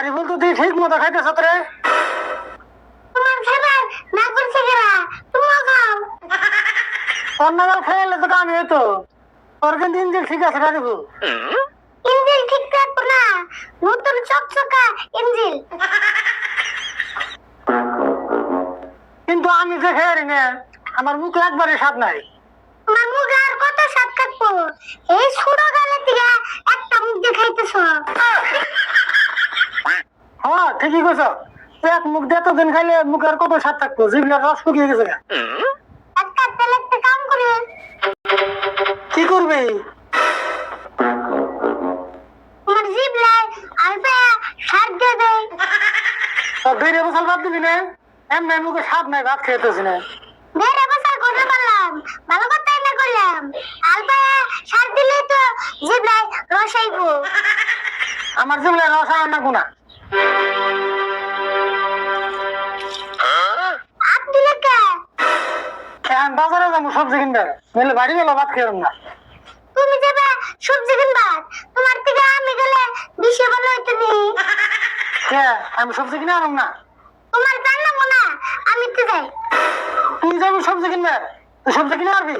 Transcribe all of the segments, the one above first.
আরে বল তো তুই ঠিক মতো খাইতে তোরে। তোমার খাবার না করছে কেরা? তুমি খাও। তো হইতো। কিন্তু ঠিক আছে ঠিক না। নতুন চকচকা কিন্তু আমি যে খেয়ারি না আমার মুখ একবারে স্বাদ নাই। মুখ আর কত স্বাদ কাটবো? এই সুড়ো গেলে একটা মুখ দিয়ে দেখাইতেছ। হ্যাঁ ঠিকই কইছ। এক মুখ দিয়ে এতদিন খাইলে মুখের কত স্বাদ থাকব জিভলার রস শুকিয়ে গেছে কি করবি? দেয় বসাল বাদ দিবি না? এমনি মুখে স্বাদ নাই ভাত খেতেছি না। বেড়ে বসার কথা বললাম ভালো কথাই না করলাম আলপা সার দিলে তো জিভ লাই রসাইবো আমার জিভলার রস আর না গুণা এখন বাজারে যাব সবজি কিনবে নইলে বাড়ি গেলে ভাত খেলাম না। তুমি যাবে সবজি কিনবা তোমার থেকে আমি গেলে বেশি ভালো হইতো নি। আমি সবজি কিনে আনব না? তোমার জানাব না। আমি তো যাই। তুই যাবি সবজি কিনবে তুই সবজি কিনে আনবি?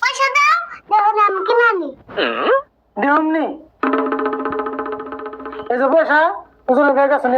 পয়সা দাও না আমি কিনে আনি। দিহমনি। এই যে পয়সা ওজনে গায়ে গেছে